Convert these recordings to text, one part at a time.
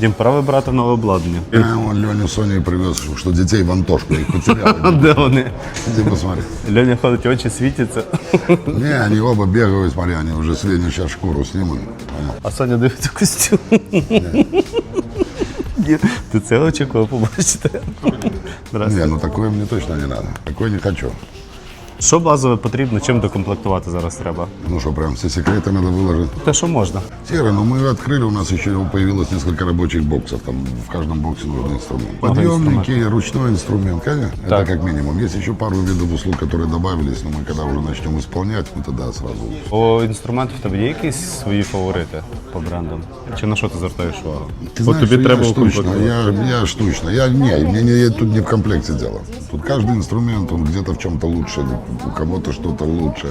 Дім, пора вибирати нове обладнання. А он Леню с Соней привез, что детей в Антошку их потерял. Де вони? Иди посмотри. Льоня ходить, очі світяться. Не, они оба бегают, смотри, они уже с Леней сейчас шкуру снимут. А Соня дивиться костюм. Ні, Ти це очікував побачити. Не, ну такое мне точно не надо. Такое не хочу. Що базове потрібно, чим докомплектувати зараз треба? Ну что, прям все секреты надо выложить. Те, що можна. Серый, ну мы открыли, у нас еще появилось несколько рабочих боксов. Там в каждом боксе нужен инструмент. Много Подъемники, ручной инструмент, конечно. Так. Это как минимум. Есть еще пару видов услуг, которые добавились, но мы когда уже начнем исполнять, мы тогда сразу. По инструменту в тебе є якісь свої фаворити по брендам? Чи на що ти звертаєш увагу? Ты От знаешь, тобі что треба я штучно, укомплектувати. я, я штучно. Я не, мне не, я тут не в комплекте дело. Тут каждый инструмент, он где-то в чем-то лучше, у кого-то что-то лучше.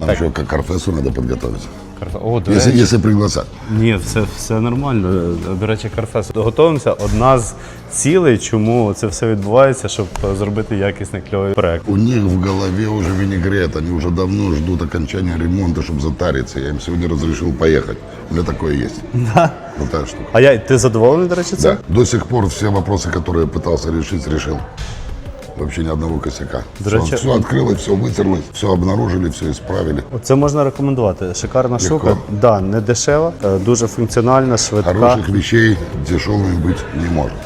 Нам еще как к Арфесу надо подготовить. Карфе- О, до Если, речі. если пригласят. Ні, все, все нормально. До речі, Карфес. Готуємося. Одна з цілей, чому це все відбувається, щоб зробити якісний кльовий проект. У них в голове уже винегрет, они уже давно ждут окончания ремонта, чтобы затариться. Я им сегодня разрешил поехать. У меня такое есть. Да? Вот такая штука. А я ти задоволений, до речі, це? Да. До сих пор все вопросы, которые я пытался решить, решил. Вообще ни одного косяка. Все, Дроча- все открылось, все вытерлось, все обнаружили, все исправили. Це можна рекомендувати. Шикарна штука. Да, не дешева, е, дуже функціональна, швидка. Хороших вещей дешевыми быть не может.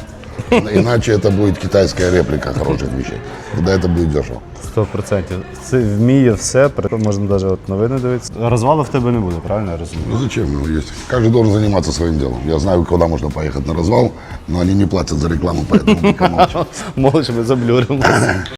Иначе это будет китайская реплика хороших вещей. Тогда это будет дешево. Сто процентів. Це вміє все, при- можна навіть от новини дивитися. Розвалу в тебе не буде, правильно я розумію? Ну зачем ему есть? Каждый должен заниматься своим делом. Я знаю, куда можно поехать на развал, но они не платят за рекламу, поэтому пока молчу. Молодше ми заблюримо.